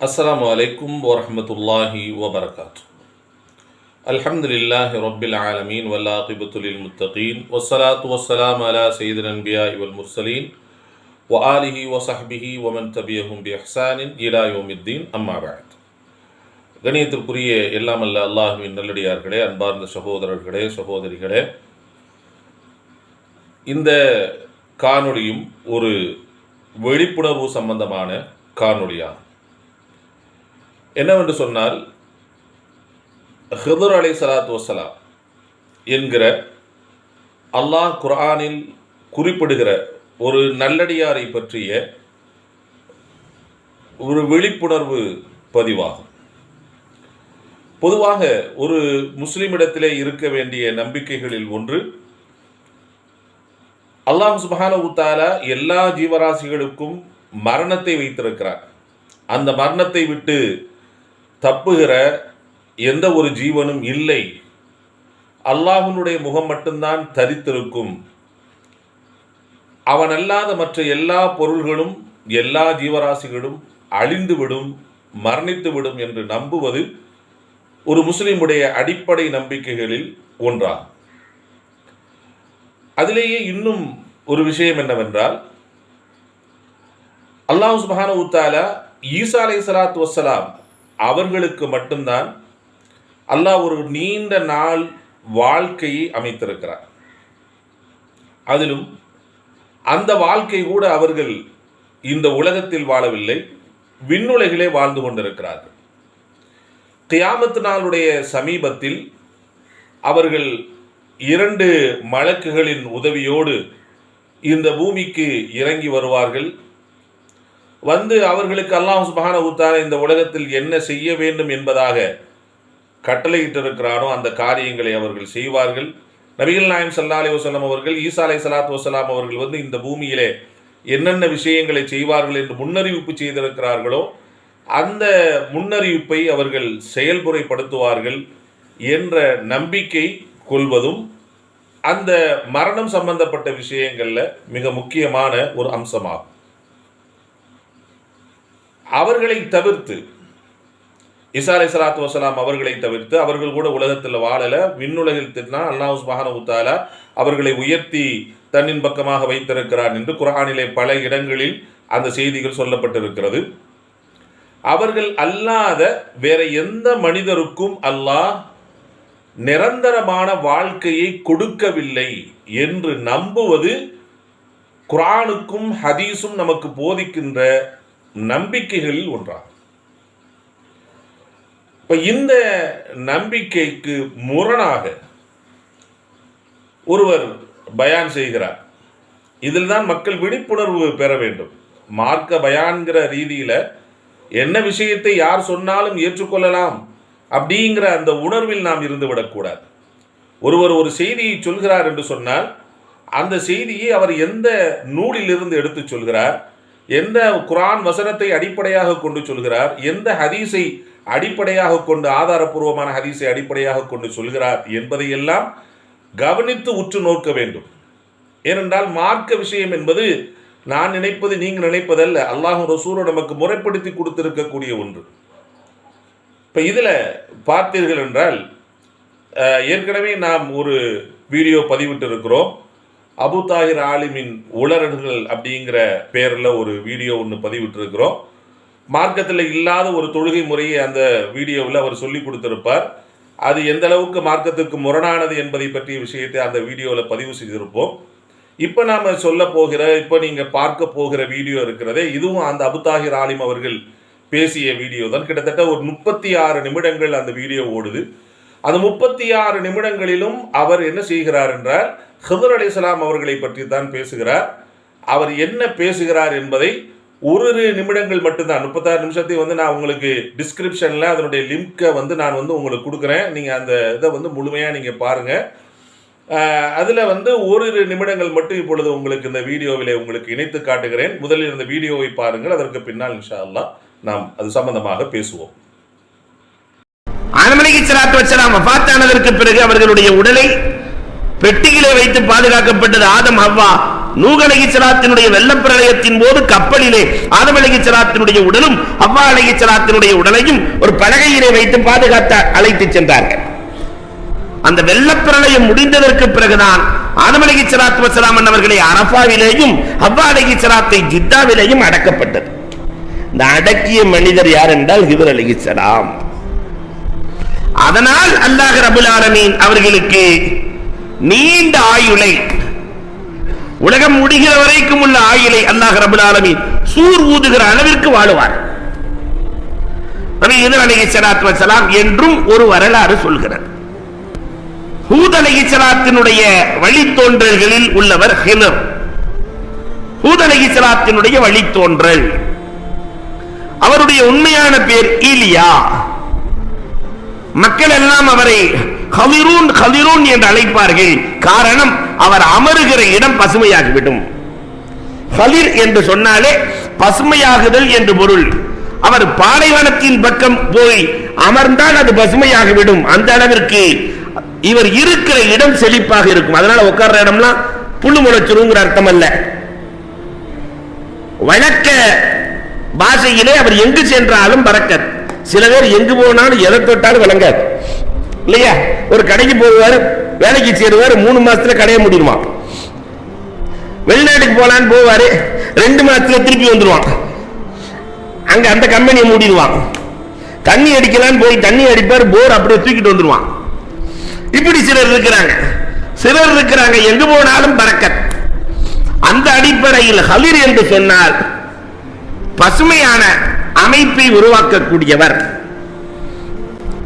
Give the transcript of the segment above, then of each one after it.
السلام عليكم ورحمة الله وبركاته الحمد لله رب العالمين والعاقبة للمتقين والصلاة والسلام على سيد الأنبياء والمرسلين وآله وصحبه ومن تبعهم بإحسان إلى يوم الدين أما بعد கணியத்திற்குரிய எல்லாம் அல்ல அல்லாஹுவின் நல்லடியார்களே அன்பார்ந்த சகோதரர்களே சகோதரிகளே இந்த காணொளியும் ஒரு விழிப்புணர்வு சம்பந்தமான காணொளியாகும் என்னவென்று சொன்னால் ஹிதர் அலை சலாத் வசலாம் என்கிற அல்லாஹ் குர்ஆனில் குறிப்பிடுகிற ஒரு நல்லடியாரை பற்றிய ஒரு விழிப்புணர்வு பதிவாகும். பொதுவாக ஒரு முஸ்லிமிடத்திலே இருக்க வேண்டிய நம்பிக்கைகளில் ஒன்று அல்லாஹ் சுபஹான உத்தாலா எல்லா ஜீவராசிகளுக்கும் மரணத்தை வைத்திருக்கிறார். அந்த மரணத்தை விட்டு தப்புகிற எந்த ஒரு ஜீவனும் இல்லை. அல்லாஹனுடைய முகம் மட்டும்தான் தரித்திருக்கும். அவன் அல்லாத மற்ற எல்லா பொருள்களும் எல்லா ஜீவராசிகளும் அழிந்துவிடும் மரணித்துவிடும் என்று நம்புவது ஒரு முஸ்லிமுடைய அடிப்படை நம்பிக்கைகளில் ஒன்றாகும் அதிலேயே இன்னும் ஒரு விஷயம் என்னவென்றால் அல்லாஹ் சுபஹான உத்தாலா ஈசா அலை சலாத் வசலாம் அவர்களுக்கு மட்டும்தான் அல்லாஹ் ஒரு நீண்ட நாள் வாழ்க்கையை அமைத்திருக்கிறார். அதிலும் அந்த வாழ்க்கை கூட அவர்கள் இந்த உலகத்தில் வாழவில்லை விண்ணுலகிலே வாழ்ந்து கொண்டிருக்கிறார்கள். கியாமத்து நாளுடைய சமீபத்தில் அவர்கள் இரண்டு மலக்குகளின் உதவியோடு இந்த பூமிக்கு இறங்கி வருவார்கள். வந்து அவர்களுக்கு அல்லாஹ் சுபஹான உத்தான இந்த உலகத்தில் என்ன செய்ய வேண்டும் என்பதாக கட்டளையிட்டிருக்கிறாரோ அந்த காரியங்களை அவர்கள் செய்வார்கள். நபிகள் நாயம் சல்லா அலி வசலாம் அவர்கள் ஈசா அலை சலாத் வசலாம் அவர்கள் வந்து இந்த பூமியிலே என்னென்ன விஷயங்களை செய்வார்கள் என்று முன்னறிவிப்பு செய்திருக்கிறார்களோ அந்த முன்னறிவிப்பை அவர்கள் செயல்முறைப்படுத்துவார்கள் என்ற நம்பிக்கை கொள்வதும் அந்த மரணம் சம்பந்தப்பட்ட விஷயங்களில் மிக முக்கியமான ஒரு அம்சமாகும். அவர்களை தவிர்த்து இசா அலை சலாத்து வசலாம் அவர்களை தவிர்த்து அவர்கள் கூட உலகத்தில் வாழல விண்ணுலகில் தின்னா அல்லாஹ் சுபஹான உத்தாலா அவர்களை உயர்த்தி தன்னின் பக்கமாக வைத்திருக்கிறார் என்று குரானிலே பல இடங்களில் அந்த செய்திகள் சொல்லப்பட்டிருக்கிறது. அவர்கள் அல்லாத வேற எந்த மனிதருக்கும் அல்லாஹ் நிரந்தரமான வாழ்க்கையை கொடுக்கவில்லை என்று நம்புவது குரானுக்கும் ஹதீஸும் நமக்கு போதிக்கின்ற நம்பிக்கைகளில் ஒன்றாகும். இப்ப இந்த நம்பிக்கைக்கு முரணாக ஒருவர் பயான் செய்கிறார். இதில் தான் மக்கள் விழிப்புணர்வு பெற வேண்டும். மார்க்க பயான்கிற ரீதியில என்ன விஷயத்தை யார் சொன்னாலும் ஏற்றுக்கொள்ளலாம் அப்படிங்கிற அந்த உணர்வில் நாம் இருந்து விடக்கூடாது. ஒருவர் ஒரு செய்தியை சொல்கிறார் என்று சொன்னால் அந்த செய்தியை அவர் எந்த நூலிலிருந்து எடுத்து சொல்கிறார்? எந்த குரான் வசனத்தை அடிப்படையாக கொண்டு சொல்கிறார்? எந்த ஹதீஸை அடிப்படையாக கொண்டு ஆதாரபூர்வமான ஹதீஸை அடிப்படையாக கொண்டு சொல்கிறார் என்பதையெல்லாம் கவனித்து உற்று நோக்க வேண்டும். ஏனென்றால் மார்க்க விஷயம் என்பது நான் நினைப்பது நீங்கள் நினைப்பதல்ல. அல்லாஹ் ரசூலை நமக்கு முறைப்படுத்தி கொடுத்திருக்கக்கூடிய ஒன்று. இப்போ இதில் பார்த்தீர்கள் என்றால் ஏற்கனவே நாம் ஒரு வீடியோ பதிவிட்டு இருக்கிறோம் அபு தாகிர் ஆலிமின் உளறல்கள் அப்படிங்கிற பேரில் ஒரு வீடியோ ஒன்று பதிவிட்டிருக்கிறோம். மார்க்கத்தில் இல்லாத ஒரு தொழுகை முறையை அந்த வீடியோவில் அவர் சொல்லி கொடுத்திருப்பார். அது எந்த அளவுக்கு மார்க்கத்திற்கு முரணானது என்பதை பற்றிய விஷயத்தை அந்த வீடியோவில் பதிவு செய்திருப்போம். இப்போ நாம் சொல்ல போகிற இப்போ நீங்கள் பார்க்க போகிற வீடியோ இருக்கிறதே இதுவும் அந்த அபுதாகிர் ஆலிம் அவர்கள் பேசிய வீடியோ தான். கிட்டத்தட்ட ஒரு முப்பத்தி ஆறு நிமிடங்கள் அந்த வீடியோ ஓடுது. அந்த முப்பத்தி ஆறு நிமிடங்களிலும் அவர் என்ன செய்கிறார் என்றால் ஹிதர் அலிஸ்லாம் அவர்களை பற்றி தான் பேசுகிறார். அவர் என்ன பேசுகிறார் என்பதை ஒரு நிமிடங்கள் மட்டும்தான். முப்பத்தாறு நிமிஷத்தையும் வந்து நான் உங்களுக்கு டிஸ்கிரிப்ஷனில் அதனுடைய லிங்க்கை வந்து நான் வந்து உங்களுக்கு கொடுக்குறேன். நீங்கள் அந்த இதை வந்து முழுமையாக நீங்கள் பாருங்கள் அதில் வந்து ஓரிரு நிமிடங்கள் மட்டும் இப்பொழுது உங்களுக்கு இந்த வீடியோவில் உங்களுக்கு இணைத்து காட்டுகிறேன். முதலில் இந்த வீடியோவை பாருங்கள். அதற்கு பின்னால் இன்ஷா அல்லா நாம் அது சம்பந்தமாக பேசுவோம். ஆனமலைக்கு சலாத்து வச்சலாம். வஃபாத்தானதற்கு பிறகு அவர்களுடைய உடலை பெட்டியிலே வைத்து பாதுகாக்கப்பட்டது ஆதம் அவ்வா நூகலகிச்சலாத்தினுடைய அலைஹிஸ்ஸலாத்தினுடைய வெள்ளப்பிரளயத்தின் போது கப்பலிலே ஆதம் அலைஹிஸ்ஸலாத்தினுடைய உடலும் அவ்வா அழகிச்சலாத்தினுடைய உடலையும் ஒரு பலகையிலே வைத்து பாதுகாத்த அழைத்து சென்றார்கள். அந்த வெள்ளப்பிரளயம் முடிந்ததற்கு பிறகுதான் ஆதமலகி சலாத் வஸலாம் அவர்களை அரபாவிலேயும் அவ்வா சலாத்தை ஜித்தாவிலேயும் அடக்கப்பட்டது. இந்த அடக்கிய மனிதர் யார் என்றால் அலகி சலாம் அதனால் அல்லாஹ் ரபுல் ஆலமீன் அவர்களுக்கு நீண்ட ஆயுளை. உலகம் முடிகிற வரைக்கும் உள்ள ஆயுளை அல்லாஹ் ரபுல் ஆலமீன் சூர் ஊதுகிற அளவிற்கு வாழுவார். நபி ஹிதர் அலைஹிஸ்ஸலாத்து என்றும் ஒரு வரலாறு சொல்கிறது. ஹூத் அலைஹிஸ்ஸலாத்தினுடைய வழித்தோன்றல்களில் உள்ளவர் ஹிலர் ஹூத் சலாத்தினுடைய வழித்தோன்றல். அவருடைய உண்மையான பேர் ஈலியா. மக்கள் எல்லாம் அவரை ஹலிரூன் ஹலிரூன் என்று அழைப்பார்கள். காரணம் அவர் அமருகிற இடம் பசுமையாகிவிடும். ஹலிர் என்று சொன்னாலே பசுமையாகுதல் என்று பொருள். அவர் பாலைவனத்தின் பக்கம் போய் அமர்ந்தால் அது பசுமையாகிவிடும். அந்த அளவிற்கு இவர் இருக்கிற இடம் செழிப்பாக இருக்கும். அதனால உட்கார்ற இடம்லாம் புல்லு முளைச்சிருங்கிற அர்த்தம் அல்ல வழக்க பாஷையிலே அவர் எங்கு சென்றாலும் பறக்க சில பேர் எங்கு போனாலும் எதை தொட்டாலும் விளங்காது. இல்லையா? ஒரு கடைக்கு போவார் வேலைக்கு சேருவார் மூணு மாசத்துல கடையை முடிடுவான். வெளிநாட்டுக்கு போலான்னு போவாரு ரெண்டு மாசத்துல திருப்பி வந்துருவான். அங்க அந்த கம்பெனியை மூடிடுவான். தண்ணி அடிக்கலான்னு போய் தண்ணி அடிப்பார் போர் அப்படியே தூக்கிட்டு வந்துருவான். இப்படி சிலர் இருக்கிறாங்க. சிலர் இருக்கிறாங்க எங்கு போனாலும் பறக்கத். அந்த அடிப்படையில் ஹலிர் என்று சொன்னால் பசுமையான அமைப்பை உருவாக்கக்கூடியவர்.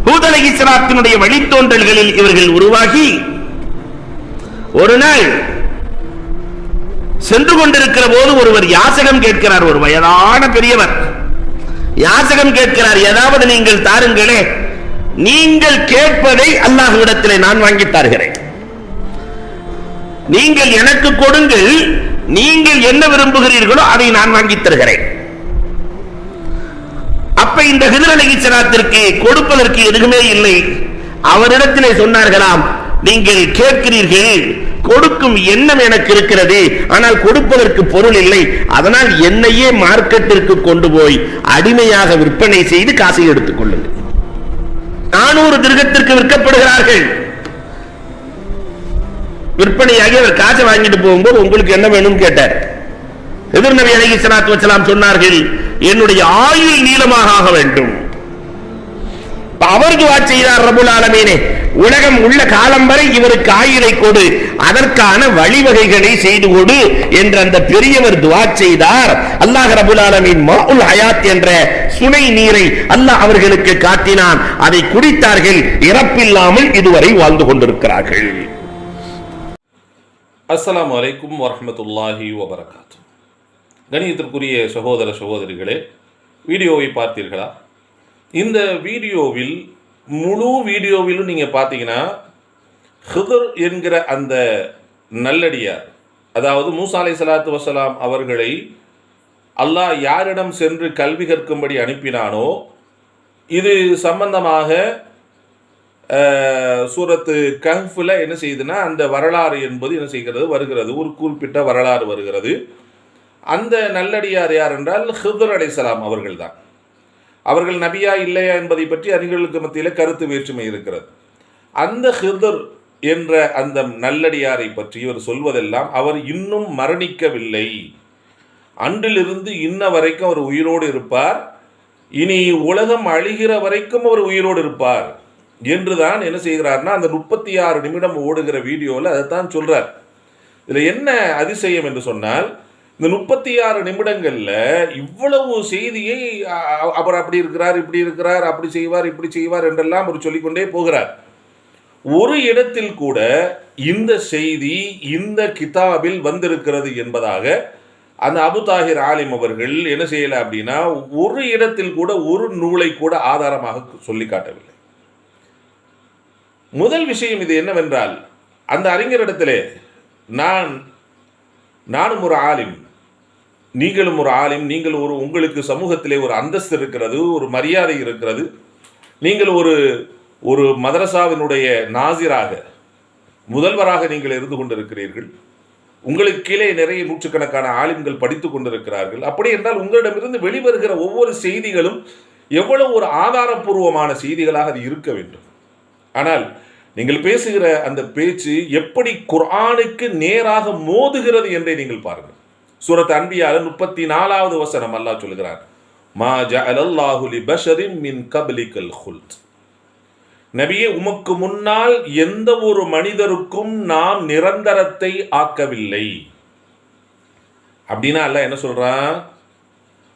ஹூதலை இஸ்லாத்தினுடைய வழித்தோன்றல்களில் இவர்கள் உருவாகி ஒரு நாள் சென்று கொண்டிருக்கிற போது ஒருவர் யாசகம் கேட்கிறார். ஒரு வயதான பெரியவர் யாசகம் கேட்கிறார். ஏதாவது நீங்கள் தாருங்களே நீங்கள் கேட்பதை அல்லாஹுவிடத்திலே நான் வாங்கி தருகிறேன். நீங்கள் எனக்கு கொடுங்கள் நீங்கள் என்ன விரும்புகிறீர்களோ அதை நான் வாங்கி தருகிறேன். அப்ப இந்த ஹிதர் கொடுப்பதற்கு எதுவுமே இல்லை. அவரிடத்திலே சொன்னார்களாம் நீங்கள் கேட்கிறீர்கள் கொடுக்கும் எண்ணம் எனக்கு இருக்கிறது ஆனால் கொடுப்பதற்கு பொருள் இல்லை. அதனால் என்னையே மார்க்கெட்டிற்கு கொண்டு போய் அடிமையாக விற்பனை செய்து காசை எடுத்துக் கொள்ளுங்கள். நானூறு திருகத்திற்கு விற்கப்படுகிறார்கள். விற்பனையாகி அவர் காசை வாங்கிட்டு போகும்போது உங்களுக்கு என்ன வேணும்னு கேட்டார். எதிர் நபி அலைஹி ஸலாத்து சொன்னார்கள் என்னுடைய ஆயுள் நீளமாக ஆக வேண்டும். அவர் துவா செய்தார் ரபுல் ஆலமீனே? உலகம் உள்ள காலம் வரை இவருக்கு ஆயுளை கொடு அதற்கான வழிவகைகளை செய்து கொடு என்ற அந்த பெரியவர் துவா செய்தார். அல்லாஹ் ரபுல் ஆலமீன் மவுல் ஹயாத் என்ற சுனை நீரை அல்லாஹ் அவர்களுக்கு காட்டினான். அதை குடித்தார்கள் இறப்பில்லாமல் இதுவரை வாழ்ந்து கொண்டிருக்கிறார்கள். அஸ்ஸலாமு அலைக்கும் வரஹ்மத்துல்லாஹி வபரகாத்து கணியத்திற்குரிய சகோதர சகோதரிகளே வீடியோவை பார்த்தீர்களா? இந்த வீடியோவில் முழு வீடியோவிலும் நீங்கள் பார்த்தீங்கன்னா ஹிதர் என்கிற அந்த நல்லடியார் அதாவது மூசா அலை சலாத்து வசலாம் அவர்களை அல்லாஹ் யாரிடம் சென்று கல்வி கற்கும்படி அனுப்பினானோ இது சம்பந்தமாக சூரத்து கஹ்ஃபில் என்ன செய்யுதுன்னா அந்த வரலாறு என்பது என்ன செய்கிறது வருகிறது. ஒரு குறிப்பிட்ட வரலாறு வருகிறது. அந்த நல்லடியார் யார் என்றால் ஹிதர் அலைசலாம் அவர்கள்தான். அவர்கள் நபியா இல்லையா என்பதை பற்றி அறிஞர்களுக்கு மத்தியில் கருத்து வேற்றுமை இருக்கிறது. அந்த ஹிதர் என்ற அந்த நல்லடியாரை பற்றி இவர் சொல்வதெல்லாம் அவர் இன்னும் மரணிக்கவில்லை. அன்றிலிருந்து இன்ன வரைக்கும் அவர் உயிரோடு இருப்பார். இனி உலகம் அழிகிற வரைக்கும் அவர் உயிரோடு இருப்பார். என்றுதான் என்ன செய்கிறார்னா அந்த முப்பத்தி ஆறு நிமிடம் ஓடுகிற வீடியோவில் அதைத்தான் சொல்கிறார் இதில் என்ன அதிசயம் என்று சொன்னால் இந்த முப்பத்தி ஆறு நிமிடங்கள்ல இவ்வளவு செய்தியை அவர் அப்படி இருக்கிறார் இப்படி இருக்கிறார் அப்படி செய்வார் இப்படி செய்வார் என்றெல்லாம் அவர் சொல்லிக்கொண்டே போகிறார். ஒரு இடத்தில் கூட இந்த செய்தி இந்த கிதாபில் வந்திருக்கிறது என்பதாக அந்த அபு தாஹிர் ஆலிம் அவர்கள் என்ன செய்யலை அப்படின்னா ஒரு இடத்தில் கூட ஒரு நூலை கூட ஆதாரமாக சொல்லி காட்டவில்லை. முதல் விஷயம் இது என்னவென்றால் அந்த அறிஞரிடத்திலே நான் நானும் ஒரு ஆலிம் நீங்களும் ஒரு ஆலிம் நீங்கள் ஒரு உங்களுக்கு சமூகத்திலே ஒரு அந்தஸ்து இருக்கிறது ஒரு மரியாதை இருக்கிறது. நீங்கள் ஒரு ஒரு மதரசாவினுடைய நாசிராக முதல்வராக நீங்கள் இருந்து கொண்டிருக்கிறீர்கள். உங்களுக்கு கீழே நிறைய நூற்றுக்கணக்கான ஆலிம்கள் படித்து கொண்டிருக்கிறார்கள். அப்படி என்றால் உங்களிடமிருந்து வெளிவருகிற ஒவ்வொரு செய்திகளும் எவ்வளவு ஒரு ஆதாரபூர்வமான செய்திகளாக அது இருக்க வேண்டும். ஆனால் நீங்கள் பேசுகிற அந்த பேச்சு எப்படி குர்ஆனுக்கு நேராக மோதுகிறது என்றே நீங்கள் பாருங்கள். சூரத் அன்பியால முப்பத்தி நாலாவது வசனம் அல்லாஹ் சொல்கிறார் மா ஜஅலல்லாஹு லி பஷரின் மின் கப்லிகல் ஹுல்த். நபியே உமக்கு முன்னால் எந்த ஒரு மனிதருக்கும் நாம் நிரந்தரத்தை ஆக்கவில்லை. அப்படின்னா அல்ல என்ன சொல்றான்?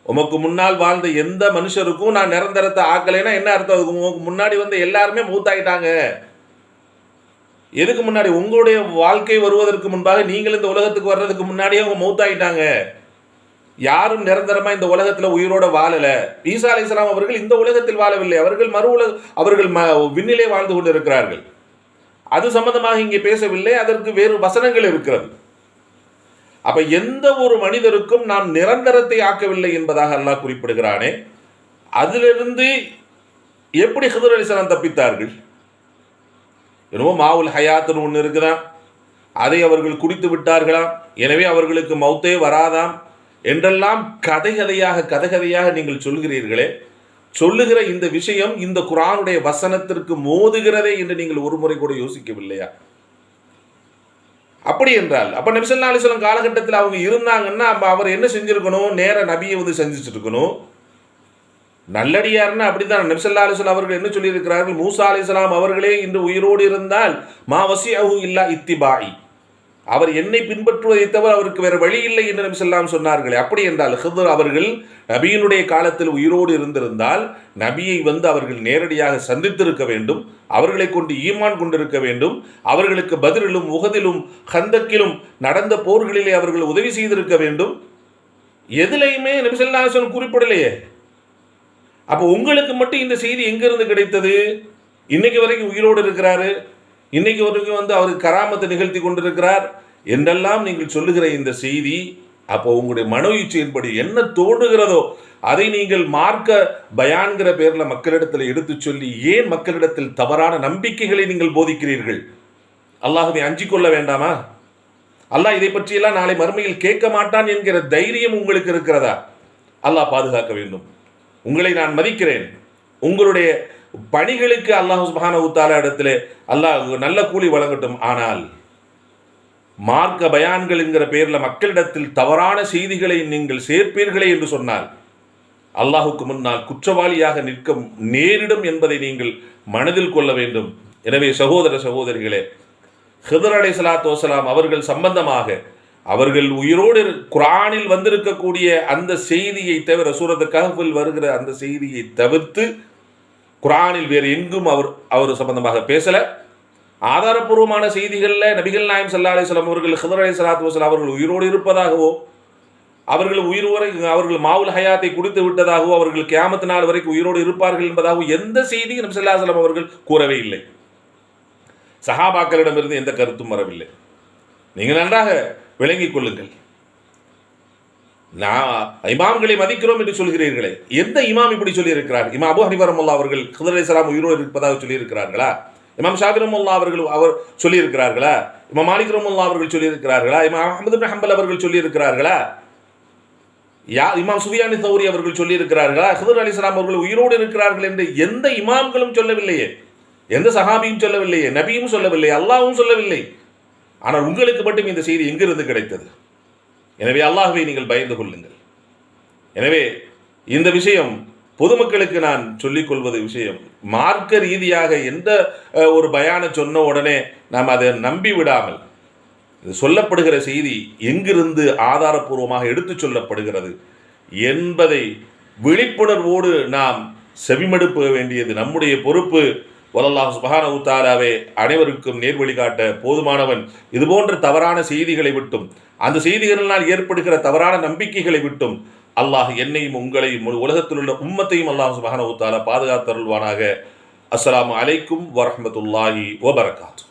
உமக்கு முன்னால் வாழ்ந்த எந்த மனுஷருக்கும் நான் நிரந்தரத்தை ஆக்கலைன்னா என்ன அர்த்தம்? உமக்கு முன்னாடி வந்து எல்லாருமே மூத்தாயிட்டாங்க. எதுக்கு முன்னாடி உங்களுடைய வாழ்க்கை வருவதற்கு முன்பாக நீங்கள் இந்த உலகத்துக்கு வர்றதுக்கு முன்னாடியே அவங்க மௌத்தாயிட்டாங்க? யாரும் நிரந்தரமாக இந்த உலகத்தில் உயிரோட வாழலை. ஈசா அலைஹிஸ்ஸலாம் அவர்கள் இந்த உலகத்தில் வாழவில்லை. அவர்கள் மறு உலக அவர்கள் ம விண்ணிலே வாழ்ந்து கொண்டு இருக்கிறார்கள் அது சம்பந்தமாக இங்கே பேசவில்லை. அதற்கு வேறு வசனங்கள் இருக்கிறது. அப்ப எந்த ஒரு மனிதருக்கும் நாம் நிரந்தரத்தை ஆக்கவில்லை என்பதாக அல்லாஹ் குறிப்பிடுகிறானே. அதிலிருந்து எப்படி ஹிதர் அலிசலாம் தப்பித்தார்கள்? என்னவோ மாவுல் ஹயாத்துன்னு ஒன்று இருக்குதாம். அதை அவர்கள் குடித்து விட்டார்களாம். எனவே அவர்களுக்கு மௌத்தே வராதாம். என்றெல்லாம் கதை கதையாக கதை கதையாக நீங்கள் சொல்கிறீர்களே சொல்லுகிற இந்த விஷயம் இந்த குரானுடைய வசனத்திற்கு மோதுகிறதே என்று நீங்கள் ஒரு முறை கூட யோசிக்கவில்லையா? அப்படி என்றால் அப்போ நபிசல்லா அலிஸ்லாம் காலகட்டத்தில் அவங்க இருந்தாங்கன்னா அப்போ அவர் என்ன செஞ்சுருக்கணும்? நேர நபியை வந்து செஞ்சுட்டு இருக்கணும் நல்லடியார்னா அப்படித்தான். நபிசல்லா அலிஸ்லாம் அவர்கள் என்ன சொல்லியிருக்கிறார்கள்? மூசா அலிஸ்லாம் அவர்களே இன்று உயிரோடு இருந்தால் மா வசியஹு இல்லா இத்திபாய் அவர் என்னை பின்பற்றுவதை தவிர அவருக்கு வேற வழி இல்லை என்று நபிசல்லாம் சொன்னார்களே. அப்படி என்றால் ஹிதர் அவர்கள் நபியினுடைய காலத்தில் உயிரோடு இருந்திருந்தால் நபியை வந்து அவர்கள் நேரடியாக சந்தித்திருக்க வேண்டும் அவர்களை கொண்டு ஈமான் கொண்டிருக்க வேண்டும் அவர்களுக்கு பதிலிலும் உகதிலும் ஹந்தக்கிலும் நடந்த போர்களிலே அவர்கள் உதவி செய்திருக்க வேண்டும். எதுலையுமே நபி குறிப்பிடலையே. அப்போ உங்களுக்கு மட்டும் இந்த செய்தி எங்கேருந்து கிடைத்தது? இன்னைக்கு வரைக்கும் உயிரோடு இருக்கிறாரு. இன்னைக்கு வரைக்கும் வந்து அவர் கராமத்தை நிகழ்த்தி கொண்டிருக்கிறார். என்றெல்லாம் நீங்கள் சொல்லுகிற இந்த செய்தி அப்போ உங்களுடைய மனோ இச்சையின்படி என்ன தோன்றுகிறதோ அதை நீங்கள் மார்க்க பயான்கிற பேரில் மக்களிடத்தில் எடுத்துச் சொல்லி ஏன் மக்களிடத்தில் தவறான நம்பிக்கைகளை நீங்கள் போதிக்கிறீர்கள்? அல்லாஹ்வை அஞ்சிக் கொள்ள வேண்டாமா? அல்லாஹ் இதை பற்றியெல்லாம் நாளை மறுமையில் கேட்க மாட்டான் என்கிற தைரியம் உங்களுக்கு இருக்கிறதா? அல்லாஹ் பாதுகாக்க வேண்டும். உங்களை நான் மதிக்கிறேன். உங்களுடைய பணிகளுக்கு அல்லாஹ் சுபஹான உத்தால இடத்துல அல்லாஹ் நல்ல கூலி வழங்கட்டும். ஆனால் மார்க்க பயான்கள் என்கிற பெயரில் மக்களிடத்தில் தவறான செய்திகளை நீங்கள் சேர்ப்பீர்களே என்று சொன்னால் அல்லாஹுக்கு முன்னால் குற்றவாளியாக நிற்க நேரிடும் என்பதை நீங்கள் மனதில் கொள்ள வேண்டும். எனவே சகோதர சகோதரிகளே ஹிதர் அலை சலாத்து வசலாம் அவர்கள் சம்பந்தமாக அவர்கள் உயிரோடு குரானில் வந்திருக்கக்கூடிய அந்த செய்தியை தவிர சூரத்து கஹஃபில் வருகிற அந்த செய்தியை தவிர்த்து குரானில் வேறு எங்கும் அவர் அவர் சம்பந்தமாக பேசலை. ஆதாரப்பூர்வமான செய்திகளில் நபிகள் நாயம் சல்லா அலிஸ்லாம் அவர்கள் ஹிதர் அலி சலாத்து வசலாம் அவர்கள் உயிரோடு இருப்பதாகவோ அவர்கள் உயிர் வரை அவர்கள் மாவுல் ஹயாத்தை குடித்து விட்டதாகவோ அவர்கள் கேமத்து நாள் வரைக்கும் உயிரோடு இருப்பார்கள் என்பதாகவோ எந்த செய்தியும் நபி ஸல்லல்லாஹு அவர்கள் கூறவே இல்லை. சஹாபாக்களிடமிருந்து எந்த கருத்தும் வரவில்லை. நீங்கள் நன்றாக விளங்கிக் கொள்ளுங்கள். நான் இமாம்களை மதிக்கிறோம் என்று சொல்கிறீர்களே. எந்த இமாம் இப்படி சொல்லியிருக்கிறார்? இமாம் அபு ஹனிபரமுல்லா அவர்கள் ஹிதர் உயிரோடு இருப்பதாக சொல்லியிருக்கிறார்களா? இமாம் ஷாகிரமுல்லா அவர்கள் அவர் சொல்லியிருக்கிறார்களா? இமாம் மாலிக் ரமுல்லா அவர்கள் சொல்லியிருக்கிறார்களா? இமாம் அஹமது ஹம்பல் அவர்கள் சொல்லியிருக்கிறார்களா? யா இமாம் சுஃபியானி தௌரி அவர்கள் சொல்லியிருக்கிறார்களா? ஹிதர் அலிஸ்லாம் அவர்கள் உயிரோடு இருக்கிறார்கள் என்று எந்த இமாம்களும் சொல்லவில்லையே. எந்த சஹாபியும் சொல்லவில்லையே. நபியும் சொல்லவில்லை அல்லாவும் சொல்லவில்லை. ஆனால் உங்களுக்கு மட்டும் இந்த செய்தி எங்கிருந்து கிடைத்தது? எனவே அல்லாஹுவை நீங்கள் பயந்து கொள்ளுங்கள். எனவே இந்த விஷயம் பொதுமக்களுக்கு நான் சொல்லிக் கொள்வது விஷயம். மார்க்க ரீதியாக எந்த ஒரு பயான சொன்ன உடனே நாம் அதை நம்பி விடாமல் இது சொல்லப்படுகிற செய்தி எங்கிருந்து ஆதாரப்பூர்வமாக எடுத்துச் சொல்லப்படுகிறது என்பதை விழிப்புணர்வோடு நாம் செவிமடுப்ப வேண்டியது நம்முடைய பொறுப்பு. வலல்லாஹ் சுபஹான உத்தாராவே அனைவருக்கும் நேர்வழி காட்ட போதுமானவன். இதுபோன்ற தவறான செய்திகளை விட்டும் அந்த செய்திகளினால் ஏற்படுகிற தவறான நம்பிக்கைகளை விட்டும் அல்லாஹ் என்னையும் உங்களையும் உலகத்தில் உள்ள உம்மத்தையும் அல்லாஹ் சுபஹான உத்தாலா பாதுகாத்தருள்வானாக. அஸ்லாம் அலைக்கும் வரமத்துல்லாஹி வபரகாத்து.